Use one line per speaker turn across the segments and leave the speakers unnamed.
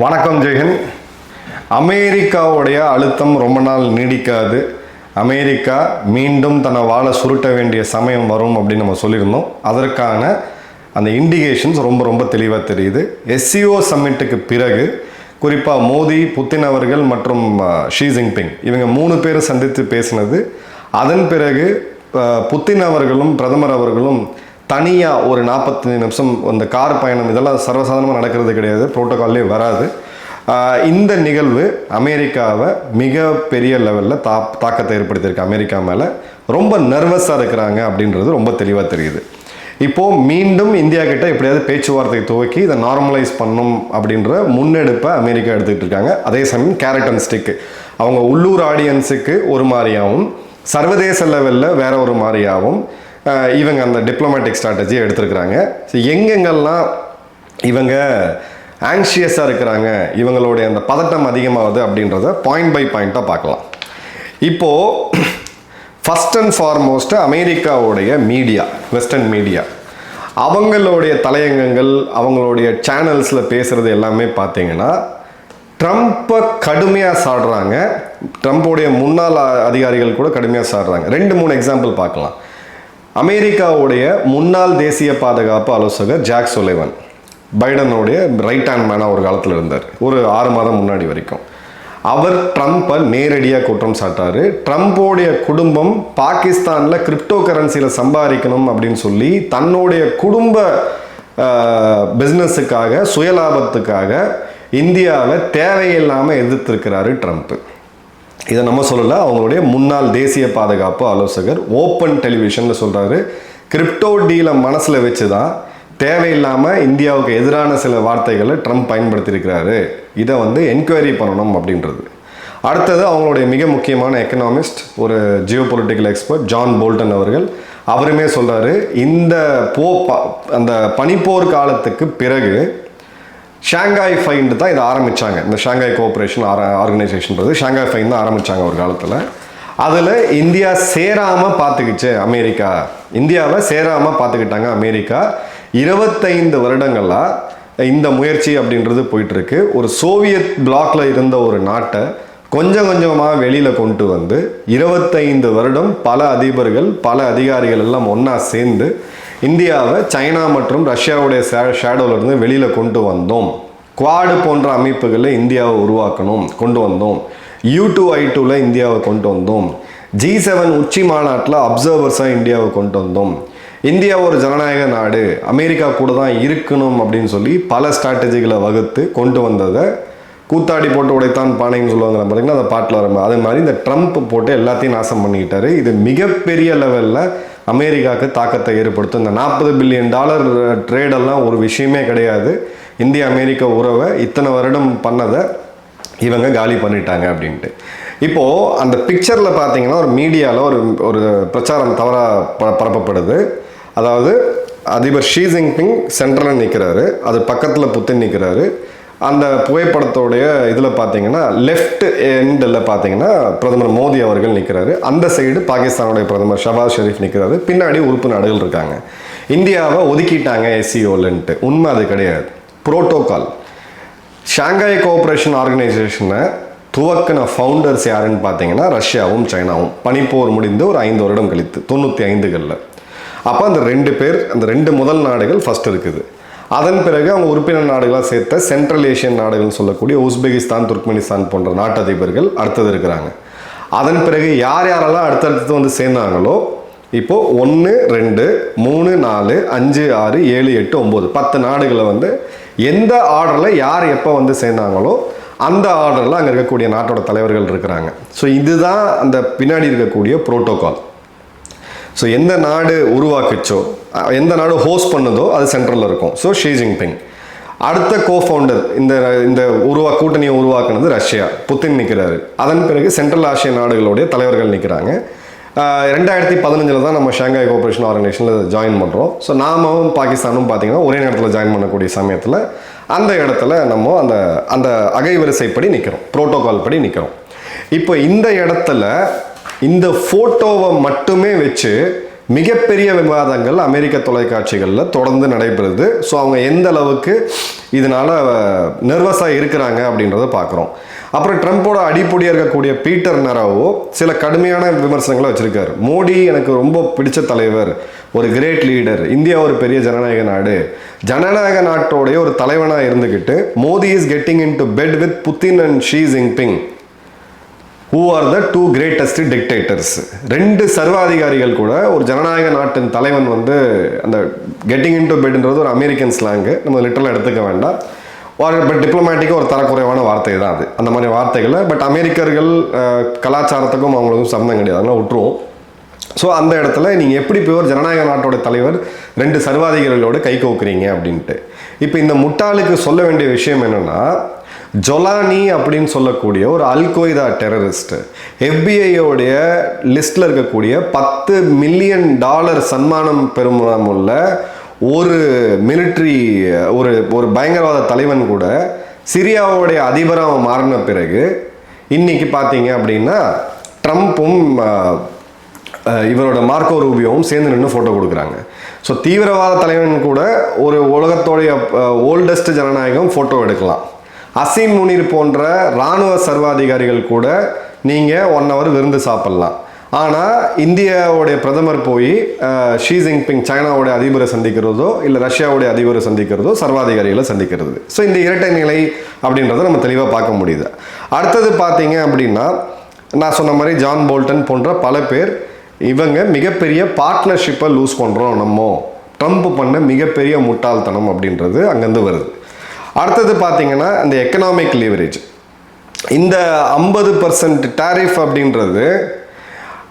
வணக்கம் ஜெயன் அமெரிக்காவுடைய அழுத்தம் ரொம்ப நாள் நீடிக்காது. அமெரிக்கா மீண்டும் தன்னை வாழ சுருட்ட வேண்டிய சமயம் வரும் அப்படின்னு நம்ம சொல்லியிருந்தோம். அதற்கான அந்த இண்டிகேஷன்ஸ் ரொம்ப ரொம்ப தெளிவாக தெரியுது. எஸ்சிஓ சம்மிட்டுக்கு பிறகு குறிப்பாக மோடி புத்தின் அவர்கள் மற்றும் ஷீ ஜின்பிங் இவங்க மூணு பேரும் சந்தித்து பேசினது. அதன் பிறகு புத்தின் அவர்களும் பிரதமர் அவர்களும் தனியாக ஒரு நாற்பத்தஞ்சு நிமிஷம் அந்த கார் பயணம் இதெல்லாம் சர்வசாதாரணமாக நடக்கிறது கிடையாது. ப்ரோட்டோகால்லே வராது. இந்த நிகழ்வு அமெரிக்காவை மிக பெரிய லெவலில் தா தாக்கத்தை ஏற்படுத்தியிருக்கு. அமெரிக்கா மேலே ரொம்ப நர்வஸாக இருக்கிறாங்க அப்படின்றது ரொம்ப தெளிவாக தெரியுது. இப்போது மீண்டும் இந்தியா கிட்ட எப்படியாவது பேச்சுவார்த்தை துவக்கி இதை நார்மலைஸ் பண்ணும் அப்படின்ற முன்னெடுப்பை அமெரிக்கா எடுத்துக்கிட்டு இருக்காங்க. அதே சமயம் கேரட் அண்ட் ஸ்டிக். அவங்க உள்ளூர் ஆடியன்ஸுக்கு ஒரு மாதிரியாகவும் சர்வதேச லெவலில் வேற ஒரு மாதிரியாகவும் இவங்க அந்த டிப்ளமேட்டிக் ஸ்ட்ராட்டஜியை எடுத்திருக்கிறாங்க. ஸோ எங்கெங்கெல்லாம் இவங்க ஆங்ஷியஸாக இருக்கிறாங்க இவங்களுடைய அந்த பதட்டம் அதிகமாகுது அப்படின்றத பாயிண்ட் பை பாயிண்ட்டாக பார்க்கலாம். இப்போது ஃபஸ்ட் அண்ட் ஃபார்மோஸ்ட்டு அமெரிக்காவுடைய மீடியா வெஸ்டர்ன் மீடியா அவங்களுடைய தலையங்கங்கள் அவங்களுடைய சேனல்ஸில் பேசுகிறது எல்லாமே பார்த்தீங்கன்னா ட்ரம்ப்பை கடுமையாக சாடுறாங்க. ட்ரம்ப்போடைய முன்னாள் அதிகாரிகள் கூட கடுமையாக சாடுறாங்க. ரெண்டு மூணு எக்ஸாம்பிள் பார்க்கலாம். அமெரிக்காவுடைய முன்னாள் தேசிய பாதுகாப்பு ஆலோசகர் ஜாக் சொலைவன் பைடனுடைய ரைட் ஹேண்ட் மேனாக ஒரு காலத்தில் இருந்தார். ஒரு ஆறு மாதம் முன்னாடி வரைக்கும். அவர் ட்ரம்ப்பை நேரடியாக குற்றம் சாட்டார். ட்ரம்ப்போடைய குடும்பம் பாகிஸ்தானில் கிரிப்டோ கரன்சியில் சம்பாதிக்கணும் அப்படின்னு சொல்லி தன்னுடைய குடும்ப பிஸ்னஸுக்காக சுயலாபத்துக்காக இந்தியாவை தேவையில்லாமல் எதிர்த்திருக்கிறாரு ட்ரம்ப்பு இதை நம்ம சொல்லலை அவங்களுடைய முன்னாள் தேசிய பாதுகாப்பு ஆலோசகர் ஓப்பன் டெலிவிஷனில் சொல்கிறாரு கிரிப்டோ டீலை மனசில் வச்சு தான் தேவையில்லாமல் இந்தியாவுக்கு எதிரான சில வார்த்தைகளை ட்ரம்ப் பயன்படுத்தியிருக்கிறாரு. இதை வந்து என்கொயரி பண்ணணும் அப்படின்றது. அடுத்தது அவங்களுடைய மிக முக்கியமான எக்கனாமிஸ்ட் ஒரு geopolitical expert John Bolton அவர்கள் அவருமே சொல்கிறாரு இந்த போ அந்த பனிப்போர் காலத்துக்கு பிறகு ஷாங்காய் ஃபைண்ட் தான் இதை ஆரம்பித்தாங்க இந்த ஷாங்காய் கோஆப்ரேஷன் ஆர ஆர்கனைசேஷன்றது ஷாங்காய் ஃபைன் தான் ஆரம்பிச்சாங்க ஒரு காலத்தில். அதில் இந்தியா சேராமல் பார்த்துக்கிச்சு அமெரிக்கா. இந்தியாவில் சேராமல் பார்த்துக்கிட்டாங்க அமெரிக்கா. இருபத்தைந்து வருடங்களாக இந்த முயற்சி அப்படின்றது போயிட்டுருக்கு. ஒரு சோவியத் பிளாக்ல இருந்த ஒரு நாட்டை கொஞ்சம் கொஞ்சமாக வெளியில் கொண்டு வந்து இருபத்தைந்து வருடம் பல அதிபர்கள் பல அதிகாரிகள் எல்லாம் ஒன்றா சேர்ந்து இந்தியாவை சைனா மற்றும் ரஷ்யாவுடைய ஷேடோல வெளியில் கொண்டு வந்தோம். குவாடு போன்ற அமைப்புகளை இந்தியாவை உருவாக்கணும் கொண்டு வந்தோம். யூ டூ ஐ டூவில் இந்தியாவை கொண்டு வந்தோம். ஜி செவன் உச்சி மாநாட்டில் அப்சர்வர்ஸாக இந்தியாவை கொண்டு வந்தோம். இந்தியா ஒரு ஜனநாயக நாடு அமெரிக்கா கூட தான் இருக்கணும் அப்படின்னு சொல்லி பல ஸ்ட்ராட்டஜிகளை வகுத்து கொண்டு வந்ததை கூத்தாடி போட்டு உடைத்தான் பானைன்னு சொல்லுவாங்க பார்த்தீங்கன்னா அந்த பாட்டில் வர அது மாதிரி இந்த ட்ரம்ப் போட்டு எல்லாத்தையும் நாசம் பண்ணிக்கிட்டாரு. இது மிகப்பெரிய லெவலில் அமெரிக்காவுக்கு தாக்கத்தை ஏற்படுத்தும். இந்த நாற்பது பில்லியன் டாலர் ட்ரேடெல்லாம் ஒரு விஷயமே கிடையாது. இந்திய அமெரிக்க உறவை இத்தனை வருடம் பண்ணதை இவங்க காலி பண்ணிட்டாங்க அப்படின்ட்டு. இப்போது அந்த பிக்சரில் பார்த்தீங்கன்னா ஒரு மீடியாவில் ஒரு ஒரு பிரச்சாரம் தவறாக ப பரப்பப்படுது. அதாவது அதிபர் ஷி ஜின்பிங் சென்ட்ரலில் நிற்கிறாரு அது பக்கத்தில் புத்தின் நிற்கிறாரு அந்த புகைப்படத்தோடைய இதில் பார்த்தீங்கன்னா லெஃப்ட் எண்டில் பார்த்தீங்கன்னா பிரதமர் மோடி அவர்கள் நிற்கிறாரு அந்த சைடு பாகிஸ்தானுடைய பிரதமர் ஷபாஸ் ஷெரீஃப் நிற்கிறாரு பின்னாடி உறுப்பு நாடுகள் இருக்காங்க. இந்தியாவை ஒதுக்கிட்டாங்க எஸ்சிஓலன்ட்டு உண்மை அது கிடையாது. புரோட்டோகால் ஷாங்காய் கோஆப்ரேஷன் ஆர்கனைசேஷனை துவக்கின ஃபவுண்டர்ஸ் யாருன்னு பார்த்தீங்கன்னா ரஷ்யாவும் சைனாவும். பனிப்போர் முடிந்து ஒரு ஐந்து வருடம் கழித்து தொண்ணூற்றி ஐந்துகளில். அப்போ அந்த ரெண்டு பேர் அந்த ரெண்டு முதல் நாடுகள் ஃபஸ்ட் இருக்குது. அதன் பிறகு அவங்க உறுப்பினர் நாடுகளாக சேர்த்த சென்ட்ரல் ஏஷியன் நாடுகள்னு சொல்லக்கூடிய உஸ்பெகிஸ்தான் துர்க்மெனிஸ்தான் போன்ற நாட்டு அதிபர்கள் அடுத்தது இருக்கிறாங்க. அதன் பிறகு யார் யாரெல்லாம் அடுத்தடுத்து வந்து சேர்ந்தாங்களோ இப்போது ஒன்று ரெண்டு மூணு நாலு அஞ்சு ஆறு ஏழு எட்டு ஒம்பது பத்து நாடுகளை வந்து எந்த ஆர்டரில் யார் எப்போ வந்து சேர்ந்தாங்களோ அந்த ஆர்டரில் அங்கே இருக்கக்கூடிய நாட்டோட தலைவர்கள் இருக்கிறாங்க. ஸோ இதுதான் அந்த பின்னாடி இருக்கக்கூடிய புரோட்டோகால் ஸோ எந்த நாடு உருவாக்குச்சோ எந்த நாடு ஹோஸ்ட் பண்ணுதோ அது சென்ட்ரலில் இருக்கும். ஸோ ஷி ஜின்பிங் அடுத்த கோஃபவுண்டர் இந்த இந்த உருவா கூட்டணியை உருவாக்குனது ரஷ்யா. புத்தின் நிற்கிறாரு அதன் பிறகு சென்ட்ரல் ஆசிய நாடுகளுடைய தலைவர்கள் நிற்கிறாங்க ரெண்டாயிரத்தி பதினஞ்சில் தான் நம்ம ஷாங்காய் கோஆப்ரேஷன் ஆர்கனைசேஷனில் ஜாயின் பண்ணுறோம் ஸோ நாமும் பாகிஸ்தானும் பார்த்தீங்கன்னா ஒரே நேரத்தில் ஜாயின் பண்ணக்கூடிய சமயத்தில் அந்த இடத்துல நம்ம அந்த அந்த அகைவரிசைப்படி நிற்கிறோம் ப்ரோட்டோகால் படி நிற்கிறோம் இப்போ இந்த இடத்துல இந்த ஃபோட்டோவை மட்டுமே வச்சு மிகப்பெரிய விவாதங்கள் அமெரிக்க தொலைக்காட்சிகளில் தொடர்ந்து நடைபெறுது. ஸோ அவங்க எந்த அளவுக்கு இதனால் நர்வஸாக இருக்கிறாங்க அப்படின்றத பார்க்குறோம் அப்புறம் ட்ரம்ப்போட அடிப்பொடியாக இருக்கக்கூடிய பீட்டர் நராவோ சில கடுமையான விமர்சனங்களை வச்சுருக்காரு. மோடி எனக்கு ரொம்ப பிடிச்ச தலைவர். ஒரு கிரேட் லீடர். இந்தியா ஒரு பெரிய ஜனநாயக நாடு. ஜனநாயக நாட்டோடைய ஒரு தலைவனாக இருந்துக்கிட்டு Modi is getting in to bed with Putin and Xi Jinping who are the two greatest dictators ரெண்டு சர்வாதிகாரிகள் கூட ஒரு ஜனநாயக நாட்டின் தலைவன் வந்து அந்த கெட்டிங் இன் டு பெட்ன்றது ஒரு அமெரிக்கன் ஸ்லாங்கு நம்ம லிட்டரலாக எடுத்துக்க வேண்டாம். பட் டிப்ளமேட்டிக்காக ஒரு தரக்குறைவான வார்த்தை தான் அது. அந்த மாதிரி வார்த்தைகளை பட் அமெரிக்கர்கள் கலாச்சாரத்துக்கும் அவங்களுக்கும் சம்மந்தம் கிடையாது. அதெல்லாம் விட்டுருவோம். ஸோ அந்த இடத்துல நீங்கள் எப்படி போய் ஒரு ஜனநாயக நாட்டோட தலைவர் ரெண்டு சர்வாதிகாரிகளோட கை கோக்குறீங்க அப்படின்ட்டு. இப்போ இந்த முட்டாளுக்கு சொல்ல வேண்டிய விஷயம் என்னன்னா ஜொலானி அப்படின்னு சொல்லக்கூடிய ஒரு அல்கொய்தா டெரரிஸ்ட் எஃபிஐயோடைய லிஸ்ட்டில் இருக்கக்கூடிய பத்து மில்லியன் டாலர் சன்மானம் பெறுமுள்ள ஒரு மிலிட்ரி ஒரு ஒரு பயங்கரவாத தலைவன் கூட சிரியாவுடைய அதிபராக மாறின பிறகு இன்னைக்கு பார்த்தீங்க அப்படின்னா ட்ரம்ப்பும் இவரோட மார்க்கோ ரூபியோவும் சேர்ந்து நின்று ஃபோட்டோ கொடுக்குறாங்க. ஸோ தீவிரவாத தலைவன் கூட ஒரு உலகத்தோடைய ஓல்டஸ்ட் ஜனநாயகம் ஃபோட்டோ எடுக்கலாம். அசீம் முனிர் போன்ற இராணுவ சர்வாதிகாரிகள் கூட நீங்கள் ஒன் ஹவர் விருந்து சாப்பிட்லாம். ஆனால் இந்தியாவுடைய பிரதமர் போய் ஷீ ஜின்பிங் சைனாவுடைய அதிபரை சந்திக்கிறதோ இல்லை ரஷ்யாவுடைய அதிபரை சந்திக்கிறதோ சர்வாதிகாரிகளை சந்திக்கிறது. ஸோ இந்த இரட்டை நிலை அப்படின்றத நம்ம தெளிவாக பார்க்க முடியுது. அடுத்தது பார்த்தீங்க அப்படின்னா நான் சொன்ன மாதிரி ஜான் போல்டன் போன்ற பல பேர் இவங்க மிகப்பெரிய பார்ட்னர்ஷிப்பை லூஸ் பண்ணுறோம் நம்ம. ட்ரம்ப் பண்ண மிகப்பெரிய முட்டாள்தனம் அப்படின்றது அங்கேருந்து வருது. அடுத்தது பார்த்தீங்கன்னா இந்த எக்கனாமிக் லீவரேஜ் இந்த ஐம்பது பர்சன்ட் டாரிஃப் அப்படின்றது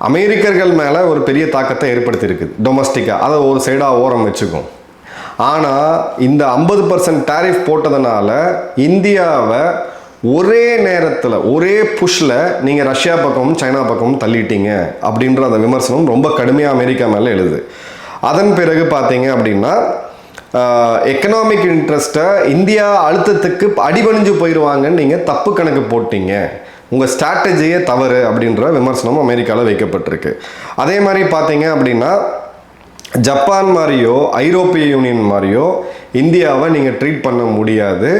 அமெரிக்கர்கள் மேலே ஒரு பெரிய தாக்கத்தை ஏற்படுத்தியிருக்குது டொமஸ்டிக்காக அதை ஒரு சைடாக ஓரம் வச்சுக்கும். ஆனால் இந்த ஐம்பது பர்சன்ட் டாரிஃப் போட்டதுனால இந்தியாவை ஒரே நேரத்தில் ஒரே புஷ்ல நீங்கள் ரஷ்யா பக்கமும் சைனா பக்கமும் தள்ளிட்டீங்க அப்படின்ற அந்த விமர்சனம் ரொம்ப கடுமையாக அமெரிக்கா மேலே எழுது. அதன் பிறகு பார்த்தீங்க அப்படின்னா எக்கனாமிக் இன்ட்ரெஸ்ட்டை இந்தியா அழுத்தத்துக்கு அடிபணிஞ்சு போயிடுவாங்கன்னு நீங்கள் தப்பு கணக்கு போட்டீங்க. உங்கள் ஸ்ட்ராட்டஜியே தவறு அப்படின்ற விமர்சனம் அமெரிக்காவில் வைக்கப்பட்டிருக்கு. அதே மாதிரி பார்த்தீங்க அப்படின்னா ஜப்பான் மாதிரியோ ஐரோப்பிய யூனியன் மாதிரியோ இந்தியாவை நீங்கள் ட்ரீட் பண்ண முடியாது.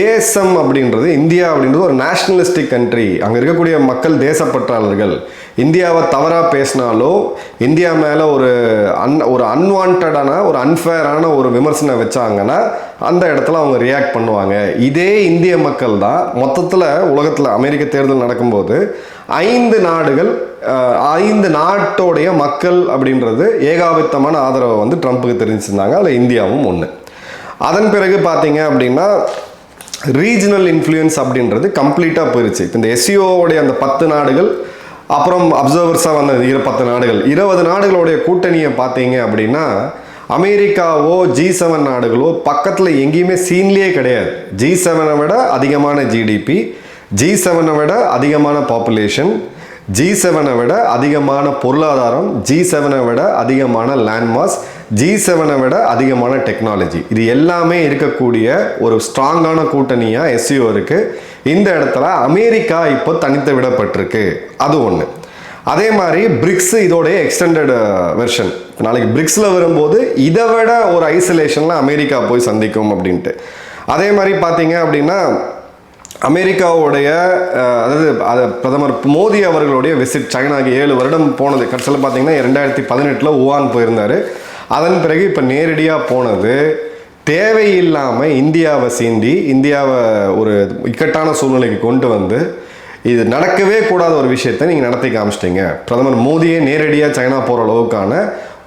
தேசம் அப்படின்றது இந்தியா அப்படின்றது ஒரு நேஷ்னலிஸ்டிக் கண்ட்ரி அங்கே இருக்கக்கூடிய மக்கள் தேசப்பற்றாளர்கள். இந்தியாவை தவறாக பேசினாலோ இந்தியா மேலே ஒரு அன் ஒரு அன்வான்டான ஒரு அன்ஃபேரான ஒரு விமர்சனம் வச்சாங்கன்னா அந்த இடத்துல அவங்க ரியாக்ட் பண்ணுவாங்க. இதே இந்திய மக்கள் தான் மொத்தத்தில் உலகத்தில் அமெரிக்க தேர்தல் நடக்கும்போது ஐந்து நாடுகள் ஐந்து நாட்டோடைய மக்கள் அப்படின்றது ஏகாபித்தமான ஆதரவை வந்து ட்ரம்ப்புக்கு தெரிஞ்சிருந்தாங்க அதில் இந்தியாவும் ஒன்று அதன் பிறகு பார்த்தீங்க அப்படின்னா ரீஜனல் இன்ஃப்ளூயன்ஸ் அப்படின்றது கம்ப்ளீட்டாக போயிருச்சு. இப்போ இந்த எஸ்சிஓவுடைய அந்த பத்து நாடுகள் அப்புறம் அப்சர்வர்ஸாக வந்த இரு பத்து நாடுகள். இருபது நாடுகளுடைய கூட்டணியை பார்த்தீங்க அப்படின்னா அமெரிக்காவோ ஜி செவன் நாடுகளோ பக்கத்தில் எங்கேயுமே சீன்லேயே கிடையாது. ஜி செவனை விட அதிகமான ஜிடிபி ஜி செவனை விட அதிகமான பாப்புலேஷன் ஜி செவனை விட அதிகமான பொருளாதாரம் ஜி செவனை விட அதிகமான லேண்ட்மார்க்ஸ் ஜி செவனை விட அதிகமான டெக்னாலஜி இது எல்லாமே இருக்கக்கூடிய ஒரு ஸ்ட்ராங்கான கூட்டணியாக எஸ்சிஓ இருக்கு. இந்த இடத்துல அமெரிக்கா இப்போ தனித்து விடப்பட்டிருக்கு. அது ஒன்று அதே மாதிரி பிரிக்ஸ் இதோடைய எக்ஸ்டெண்டட் வெர்ஷன் uh, நாளைக்கு பிரிக்ஸில் வரும்போது இதை விட ஒரு ஐசோலேஷனில் அமெரிக்கா போய் சந்திக்கும் அப்படின்ட்டு. அதே மாதிரி பார்த்தீங்க அப்படின்னா அமெரிக்காவுடைய uh, அதாவது அது பிரதமர் மோடி அவர்களுடைய விசிட் சைனாக்கு ஏழு வருடம் போனது. கடைசியில் பார்த்தீங்கன்னா ரெண்டாயிரத்தி பதினெட்டில் உவான் போயிருந்தார். அதன் பிறகு இப்போ நேரடியாக போனது தேவையில்லாமல் இந்தியாவை சீண்டி இந்தியாவை ஒரு இக்கட்டான சூழ்நிலைக்கு கொண்டு வந்து இது நடக்கவே கூடாத ஒரு விஷயத்தை நீங்கள் நடத்தி காமிச்சிட்டிங்க. பிரதமர் மோடியே நேரடியாக சைனா போகிற அளவுக்கான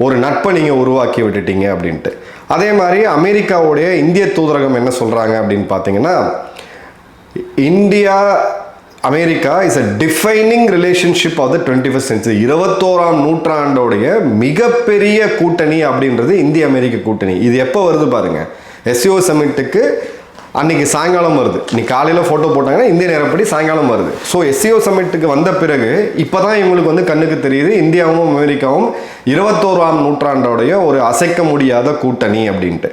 ஒரு நட்பை நீங்கள் உருவாக்கி விட்டுட்டீங்க அப்படின்ட்டு. அதே மாதிரி அமெரிக்காவுடைய இந்திய தூதரகம் என்ன சொல்கிறாங்க அப்படின்னு பார்த்தீங்கன்னா India America is a defining relationship of the twenty first century இருபத்தோராம் நூற்றாண்டோடைய மிகப்பெரிய கூட்டணி அப்படின்றது இந்திய அமெரிக்க கூட்டணி. இது எப்போ வருது பாருங்க. எஸ்சிஓ சமிட்டுக்கு அன்னைக்கு சாயங்காலம் வருது. இன்னைக்கு காலையில் ஃபோட்டோ போட்டாங்கன்னா இந்திய நேரப்படி சாயங்காலம் வருது. ஸோ எஸ்சிஓ சமிட்டுக்கு வந்த பிறகு இப்போ தான் இவங்களுக்கு வந்து கண்ணுக்கு தெரியுது. இந்தியாவும் அமெரிக்காவும் இருபத்தோராம் நூற்றாண்டோடைய ஒரு அசைக்க முடியாத கூட்டணி அப்படின்ட்டு.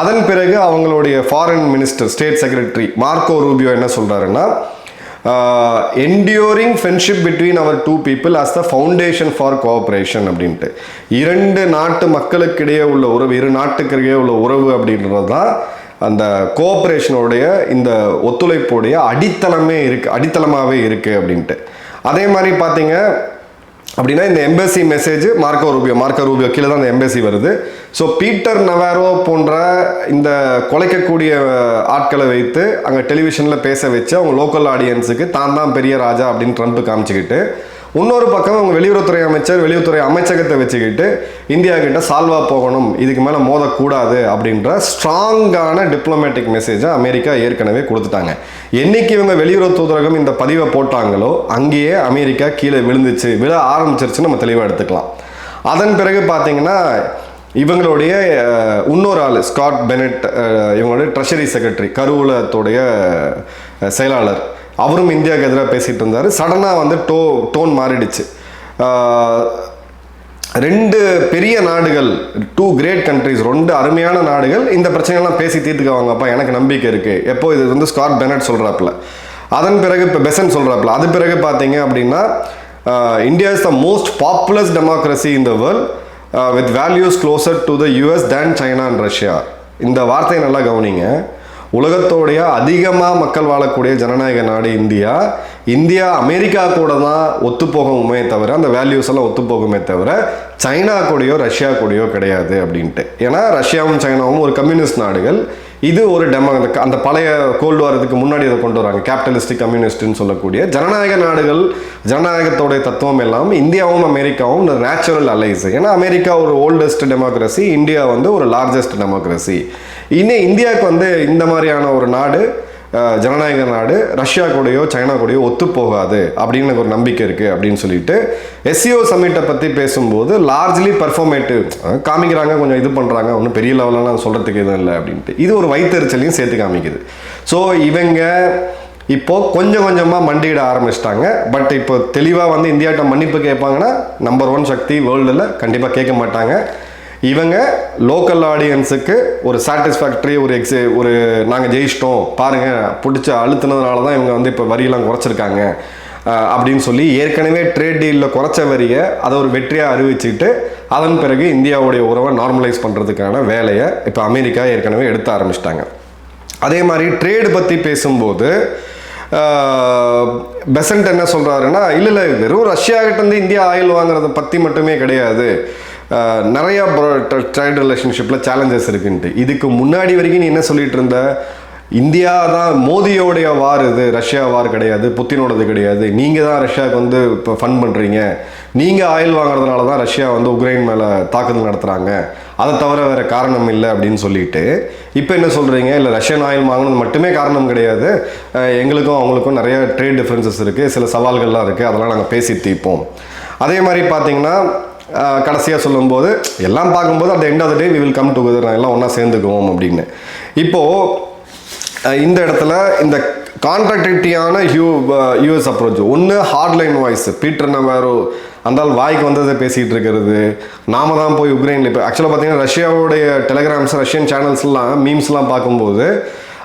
அதன் பிறகு அவங்களுடைய foreign minister state secretary Marco Rubio என்ன சொல்கிறாருன்னா enduring friendship between our two people as the foundation for cooperation அப்படின்ட்டு. இரண்டு நாட்டு மக்களுக்கிடையே உள்ள உறவு இரு நாட்டுக்கிடையே உள்ள உறவு அப்படின்றது தான் அந்த கோஆப்ரேஷனுடைய இந்த ஒத்துழைப்புடைய அடித்தளமே இருக்குது அடித்தளமாகவே இருக்குது அப்படின்ட்டு. அதே மாதிரி பார்த்தீங்க அப்படின்னா இந்த embassy message Marco Rubio Marco Rubio கீழே தான் இந்த எம்பசி வருது. ஸோ பீட்டர் நவாரோ போன்ற இந்த குலைக்கக்கூடிய ஆட்களை வைத்து அங்கே டெலிவிஷனில் பேச வச்சு அவங்க லோக்கல் ஆடியன்ஸுக்கு தான் தான் பெரிய ராஜா அப்படின்னு ட்ரம்ப் காமிச்சிக்கிட்டு இன்னொரு பக்கம் அவங்க வெளியுறவுத்துறை அமைச்சர் வெளியுறவுத்துறை அமைச்சகத்தை வச்சுக்கிட்டு இந்தியா கிட்ட சால்வா போகணும் இதுக்கு மேலே மோதக்கூடாது அப்படின்ற ஸ்ட்ராங்கான டிப்ளமேட்டிக் மெசேஜை அமெரிக்கா ஏற்கனவே கொடுத்துட்டாங்க. என்னைக்கு இவங்க வெளியுறவு தூதரகம் இந்த பதிவை போட்டாங்களோ அங்கேயே அமெரிக்கா கீழே விழுந்துச்சு விழ ஆரம்பிச்சிருச்சு நம்ம தெளிவாக எடுத்துக்கலாம். அதன் பிறகு பார்த்தீங்கன்னா இவங்களுடைய இன்னொரு ஆள் ஸ்காட் பெனட் இவங்களுடைய ட்ரெஷரி செக்ரட்டரி கருவூலத்துடைய செயலாளர். அவரும் இந்தியாவுக்கு எதிராக பேசிகிட்டு இருந்தார். சடனாக வந்து டோ டோன் மாறிடுச்சு. ரெண்டு பெரிய நாடுகள் டூ கிரேட் கண்ட்ரிஸ் ரெண்டு அருமையான நாடுகள் இந்த பிரச்சனையெல்லாம் பேசி தீர்த்துக்குவாங்கப்பா எனக்கு நம்பிக்கை இருக்குது எப்போ இது வந்து ஸ்காட் பெனட் சொல்கிறாப்புல அதன் பிறகு இப்போ பெசன் சொல்கிறாப்புல அது பிறகு பார்த்தீங்க அப்படின்னா India is the most populous democracy in the world with values closer to the US than China and Russia இந்த வார்த்தையை நல்லா கவனிங்க. உலகத்தோடைய அதிகமாக மக்கள் வாழக்கூடிய ஜனநாயக நாடு இந்தியா. இந்தியா அமெரிக்கா கூட தான் ஒத்து தவிர அந்த வேல்யூஸ் எல்லாம் ஒத்துப்போகுமே தவிர சைனா கூடயோ ரஷ்யா கூடயோ கிடையாது அப்படின்ட்டு. ஏன்னா ரஷ்யாவும் சைனாவும் ஒரு கம்யூனிஸ்ட் நாடுகள். இது ஒரு டெமோ அந்த- அந்த பழைய கோல்டு வாரத்துக்கு முன்னாடி அதை கொண்டு வராங்க. கேபிட்டலிஸ்டிக் கம்யூனிஸ்ட்னு சொல்லக்கூடிய. ஜனநாயக நாடுகள் ஜனநாயகத்தோடைய தத்துவம் எல்லாம் இந்தியாவும் அமெரிக்காவும் நேச்சுரல் அலைஸ் ஏன்னா அமெரிக்கா ஒரு ஓல்டஸ்ட் டெமோக்ரஸி இந்தியா வந்து ஒரு லார்ஜஸ்ட் டெமோக்ரஸி இன்னும் இந்தியாவுக்கு வந்து இந்த மாதிரியான ஒரு நாடு ஜனநாயக நாடு ரஷ்யா கூடயோ சைனா கூடயோ ஒத்து போகாது அப்படின்னு எனக்கு ஒரு நம்பிக்கை இருக்குது அப்படின்னு சொல்லிட்டு எஸ்சிஓ சமிட்டை பற்றி பேசும்போது லார்ஜ்லி பர்ஃபார்மேட்டிவ் காமிக்கிறாங்க கொஞ்சம் இது பண்ணுறாங்க ஒன்றும் பெரிய லெவலெலாம் சொல்கிறதுக்கு எதுவும் இல்லை அப்படின்ட்டு. இது ஒரு வைத்தறிச்சலையும் சேர்த்து காமிக்குது. ஸோ இவங்க இப்போ கொஞ்சம் கொஞ்சமாக மண்டியிட ஆரம்பிச்சிட்டாங்க. பட் இப்போ தெளிவாக வந்து இந்தியாட்ட மன்னிப்பு கேட்பாங்கன்னா நம்பர் ஒன் சக்தி வேர்ல்டில் கண்டிப்பாக கேட்க மாட்டாங்க. இவங்க லோக்கல் ஆடியன்ஸுக்கு ஒரு சாட்டிஸ்ஃபேக்டரி ஒரு எக்ஸி ஒரு நாங்கள் ஜெயிச்சிட்டோம் பாருங்கள் பிடிச்ச அழுத்தினதுனால தான் இவங்க வந்து இப்போ வரியெல்லாம் குறைச்சிருக்காங்க. அப்படின்னு சொல்லி ஏற்கனவே ட்ரேட் டீலில் குறைச்ச வரியை அதை ஒரு வெற்றியாக அறிவிச்சுக்கிட்டு அதன் பிறகு இந்தியாவுடைய உறவை நார்மலைஸ் பண்ணுறதுக்கான வேலையை இப்போ அமெரிக்கா ஏற்கனவே எடுத்து ஆரம்பிச்சிட்டாங்க. அதே மாதிரி ட்ரேடு பற்றி பேசும்போது பெசன்ட் என்ன சொல்கிறாருன்னா இல்லை இல்லை வெறும் ரஷ்யா கிட்டேருந்து இந்தியா ஆயில் வாங்குறத பற்றி மட்டுமே கிடையாது. நிறையா ட்ரேட் ரிலேஷன்ஷிப்பில் சேலஞ்சஸ் இருக்குன்ட்டு. இதுக்கு முன்னாடி வரைக்கும் நீ என்ன சொல்லிட்டு இருந்த? இந்தியா தான் மோதியோடைய வார் இது ரஷ்யா வார் கிடையாது புத்தினோடது கிடையாது. நீங்கள் தான் ரஷ்யாவுக்கு வந்து இப்போ ஃபன் பண்ணுறீங்க நீங்கள் ஆயில் வாங்குறதுனால தான் ரஷ்யா வந்து உக்ரைன் மேலே தாக்குதல் நடத்துகிறாங்க அதை தவிர வேறு காரணம் இல்லை அப்படின்னு சொல்லிட்டு. இப்போ என்ன சொல்கிறீங்க இல்லை ரஷ்யன் ஆயில் வாங்கினது மட்டுமே காரணம் கிடையாது. எங்களுக்கும் அவங்களுக்கும் நிறைய ட்ரேட் டிஃப்ரென்சஸ் இருக்குது சில சவால்கள்லாம் இருக்குது அதெல்லாம் நாங்கள் பேசி தீர்ப்போம். அதே மாதிரி பார்த்தீங்கன்னா கடைசியாக சொல்லும்போது எல்லாம் பார்க்கும்போது at end of the day we will come together எல்லாம் ஒன்றா சேர்ந்துக்குவோம் அப்படின்னு. இப்போது இந்த இடத்துல இந்த கான்ட்ராக்டிவிட்டியான ஹியூ யூஎஸ் அப்ரோச் ஒன்று ஹார்ட்லைன் வாய்ஸ் பீட்டர் நவாரோ அந்த வாய்க்கு வந்ததை பேசிகிட்டு இருக்கிறது. நாம தான் போய் உக்ரைனில் இப்போ ஆக்சுவலாக பார்த்தீங்கன்னா ரஷ்யாவுடைய டெலிகிராம்ஸ் ரஷ்யன் சேனல்ஸ்லாம் மீம்ஸ்லாம் பார்க்கும்போது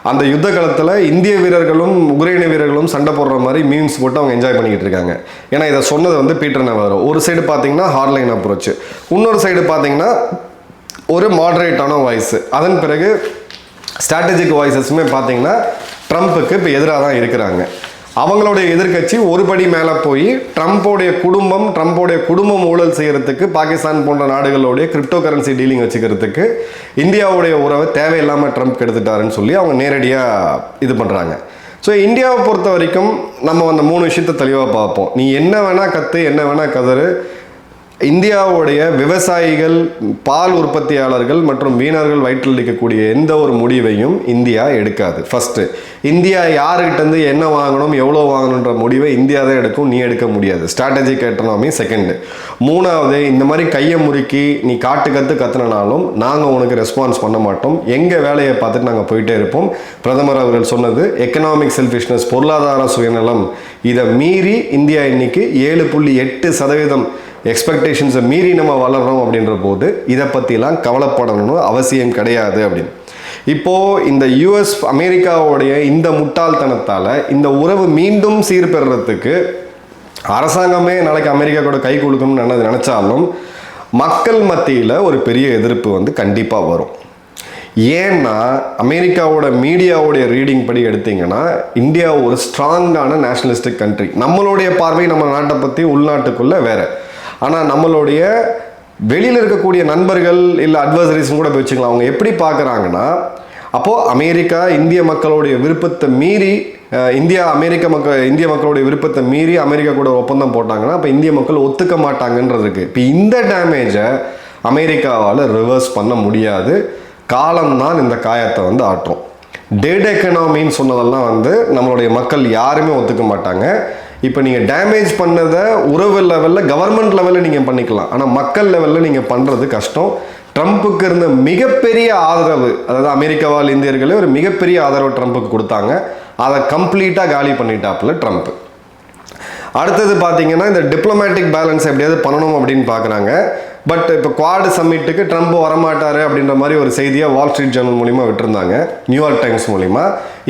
அந்த யுத்த காலத்தில் இந்திய வீரர்களும் உக்ரைன வீரர்களும் சண்டை போடுற மாதிரி மீம்ஸ் போட்டு அவங்க என்ஜாய் பண்ணிக்கிட்டு இருக்காங்க. ஏன்னா இதை சொன்னது வந்து பீட்டர் நவாரோ. ஒரு சைடு பார்த்தீங்கன்னா ஹார்ட்லைன் அப்ரோச் இன்னொரு சைடு பார்த்தீங்கன்னா ஒரு மாடரேட்டான வாய்ஸ் அதன் பிறகு ஸ்ட்ராட்டஜிக் வாய்ஸஸுமே பார்த்தீங்கன்னா ட்ரம்ப்புக்கு இப்போ எதிராக தான் இருக்கிறாங்க. அவங்களுடைய எதிர்க்கட்சி ஒரு படி மேலே போய் ட்ரம்ப்போடைய குடும்பம் ட்ரம்ப்போடைய குடும்பம் ஊழல் செய்கிறதுக்கு பாகிஸ்தான் போன்ற நாடுகளுடைய கிரிப்டோ கரன்சி டீலிங் வச்சுக்கிறதுக்கு இந்தியாவுடைய உறவை தேவையில்லாமல் ட்ரம்ப் கெடுத்துட்டாருன்னு சொல்லி அவங்க நேரடியாக இது பண்ணுறாங்க ஸோ இந்தியாவை பொறுத்த வரைக்கும் நம்ம அந்த மூணு விஷயத்தை தெளிவாக பார்ப்போம். நீ என்ன வேணால் கற்று என்ன வேணால் கதறு இந்தியாவுடைய விவசாயிகள் பால் உற்பத்தியாளர்கள் மற்றும் வீணர்கள் வயிற்றில் இருக்கக்கூடிய எந்த ஒரு முடிவையும் இந்தியா எடுக்காது. ஃபஸ்ட்டு இந்தியா யாருக்கிட்டேருந்து என்ன வாங்கணும் எவ்வளோ வாங்கணுன்ற முடிவை இந்தியா தான் எடுக்கும் நீ எடுக்க முடியாது. ஸ்ட்ராட்டஜிக் எக்கனாமி செகண்டு மூணாவது இந்த மாதிரி கையை முறுக்கி நீ காட்டு கற்று கத்துனாலும் நாங்கள் உனக்கு ரெஸ்பான்ஸ் பண்ண மாட்டோம். எங்கள் வேலையை பார்த்துட்டு நாங்கள் போயிட்டே இருப்போம். பிரதமர் அவர்கள் சொன்னது எக்கனாமிக் செல்ஃபிஷ்னஸ் பொருளாதார சுயநலம் இதை மீறி இந்தியா இன்னைக்கு ஏழு புள்ளி எட்டு சதவீதம் எக்ஸ்பெக்டேஷன்ஸை மீறி நம்ம வளர்றோம் அப்படின்ற போது இதை பற்றிலாம் கவலைப்படணும்னு அவசியம் கிடையாது அப்படின்னு. இப்போ இந்த யுஎஸ் அமெரிக்காவுடைய இந்த முட்டாள்தனத்தால் இந்த உறவு மீண்டும் சீர்பெறத்துக்கு அரசாங்கமே நாளைக்கு அமெரிக்கா கூட கை கொடுக்கணும்னு நினை- நினச்சாலும் மக்கள் மத்தியில் ஒரு பெரிய எதிர்ப்பு வந்து கண்டிப்பாக வரும். ஏன்னா அமெரிக்காவோட மீடியாவுடைய ரீடிங் படி எடுத்திங்கன்னா இந்தியா ஒரு ஸ்ட்ராங்கான நேஷனலிஸ்டிக் கண்ட்ரி நம்மளுடைய பார்வை நம்ம நாட்டை பற்றி உள்நாட்டுக்குள்ளே வேறு. ஆனால் நம்மளுடைய வெளியில் இருக்கக்கூடிய நண்பர்கள் இல்லை அட்வைசரிஸ் கூட போய் வச்சுக்கலாம். அவங்க எப்படி பார்க்குறாங்கன்னா அப்போது அமெரிக்கா இந்திய மக்களுடைய விருப்பத்தை மீறி இந்தியா அமெரிக்க மக்கள் இந்திய மக்களுடைய விருப்பத்தை மீறி அமெரிக்கா கூட ஒப்பந்தம் போட்டாங்கன்னா அப்போ இந்திய மக்கள் ஒத்துக்க மாட்டாங்கன்றதுக்கு இப்போ இந்த டேமேஜை அமெரிக்காவால் ரிவர்ஸ் பண்ண முடியாது. காலம்தான் இந்த காயத்தை வந்து ஆற்றும். டேட் எக்கனாமின்னு சொன்னதெல்லாம் வந்து நம்மளுடைய மக்கள் யாருமே ஒத்துக்க மாட்டாங்க. இப்போ நீங்கள் டேமேஜ் பண்ணதை உறவு லெவலில் கவர்மெண்ட் லெவலில் நீங்கள் பண்ணிக்கலாம். ஆனால் மக்கள் லெவலில் நீங்கள் பண்ணுறது கஷ்டம். ட்ரம்ப்புக்கு இருந்த மிகப்பெரிய ஆதரவு அதாவது அமெரிக்காவால் இந்தியர்களே ஒரு மிகப்பெரிய ஆதரவு ட்ரம்ப்புக்கு கொடுத்தாங்க. அதை கம்ப்ளீட்டாக காலி பண்ணிட்டாப்புல ட்ரம்ப். அடுத்தது பார்த்தீங்கன்னா இந்த டிப்ளமேட்டிக் பேலன்ஸ் எப்படியாவது பண்ணணும் அப்படின்னு பார்க்குறாங்க பட் இப்போ குவாடு சம்மிட்டுக்கு ட்ரம்ப் வரமாட்டார் அப்படின்ற மாதிரி ஒரு செய்தியாக வால் ஸ்ட்ரீட் ஜேர்னல் மூலிமா விட்டுருந்தாங்க. நியூயார்க் டைம்ஸ் மூலிமா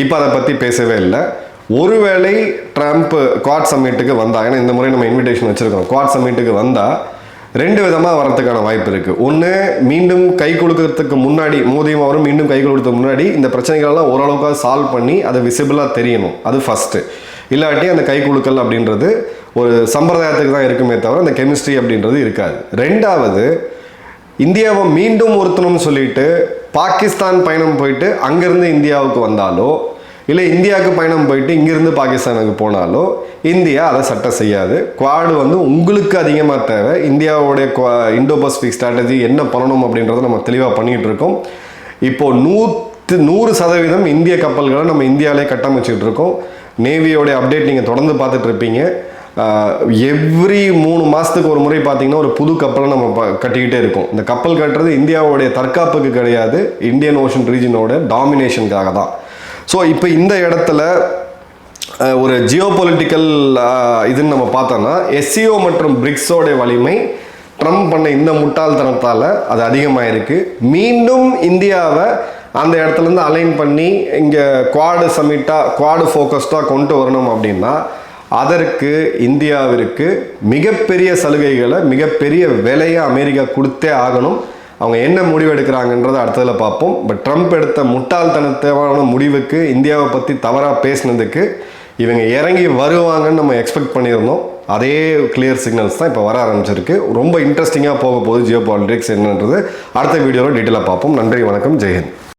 இப்போ அதை பற்றி பேசவே இல்லை. ஒருவேளை ட்ரம்ப் குவாட் சம்மிட்டுக்கு வந்தா ஏன்னா இந்த முறை நம்ம இன்விடேஷன் வச்சுருக்கோம் குவாட் சம்மிட்டுக்கு வந்தால் ரெண்டு விதமாக வரதுக்கான வாய்ப்பு இருக்குது ஒன்று மீண்டும் கை கொடுக்கறதுக்கு முன்னாடி மோதியும் அவரும் மீண்டும் கை கொடுக்கறதுக்கு முன்னாடி இந்த பிரச்சனைகளெல்லாம் ஓரளவுக்கு சால்வ் பண்ணி அது விசிபிளாக தெரியணும். அது ஃபஸ்ட்டு இல்லாட்டி அந்த கை குழுக்கள் அப்படின்றது ஒரு சம்பிரதாயத்துக்கு தான் இருக்குமே தவிர அந்த கெமிஸ்ட்ரி அப்படின்றது இருக்காது. ரெண்டாவது இந்தியாவை மீண்டும் ஒருத்தணும்னு சொல்லிட்டு பாகிஸ்தான் பயணம் போயிட்டு அங்கேருந்து இந்தியாவுக்கு வந்தாலோ இல்லை இந்தியாவுக்கு பயணம் போயிட்டு இங்கிருந்து பாகிஸ்தானுக்கு போனாலோ இந்தியா அதை சட்டம் செய்யாது. குவாடு வந்து உங்களுக்கு அதிகமாக தேவை. இந்தியாவுடைய இண்டோ பசிபிக் ஸ்ட்ராட்டஜி என்ன பண்ணணும் அப்படின்றத நம்ம தெளிவாக பண்ணிகிட்டு இருக்கோம். இப்போ நூற்று நூறு சதவீதம் இந்திய கப்பல்களை நம்ம இந்தியாவிலே கட்டமைச்சிட்டு இருக்கோம். நேவியோடைய அப்டேட் நீங்கள் தொடர்ந்து பார்த்துட்டு இருப்பீங்க. எவ்ரி மூணு மாதத்துக்கு ஒரு முறை பார்த்தீங்கன்னா ஒரு புது கப்பலை நம்ம ப- கட்டிக்கிட்டே இருக்கோம். இந்த கப்பல் கட்டுறது இந்தியாவுடைய தற்காப்புக்கு கிடையாது. இந்தியன் ஓஷன் ரீஜனோட டாமினேஷனுக்காக தான். ஸோ இப்போ இந்த இடத்துல ஒரு ஜியோ பொலிட்டிக்கல் இதுன்னு நம்ம பார்த்தோம்னா எஸ்சிஓ மற்றும் பிரிக்ஸோடைய வலிமை ட்ரம்ப் பண்ண இந்த முட்டாள்தனத்தால் அது அதிகமாகிருக்கு மீண்டும் இந்தியாவை அந்த இடத்துலேருந்து அலைன் பண்ணி இங்கே குவாடு சமிட்டாக குவாடு ஃபோக்கஸ்டாக கொண்டு வரணும் அப்படின்னா அதற்கு இந்தியாவிற்கு மிகப்பெரிய சலுகைகளை மிகப்பெரிய விலையை அமெரிக்கா கொடுத்தே ஆகணும். அவங்க என்ன முடிவு எடுக்கிறாங்கன்றதை அடுத்ததில் பார்ப்போம். பட் ட்ரம்ப் எடுத்த முட்டாள்தனத்தேவான முடிவுக்கு இந்தியாவை பற்றி தவறாக பேசினதுக்கு இவங்க இறங்கி வருவாங்கன்னு நம்ம எக்ஸ்பெக்ட் பண்ணியிருந்தோம். அதே கிளியர் சிக்னல்ஸ் தான் இப்போ வர ஆரம்பிச்சிருக்கு. ரொம்ப இன்ட்ரெஸ்டிங்காக போக போகுது ஜியோ பாலிடிக்ஸ் என்னன்றது. அடுத்த வீடியோவில் டீட்டெயிலாக பார்ப்போம். நன்றி வணக்கம் ஜெயஹிந்த்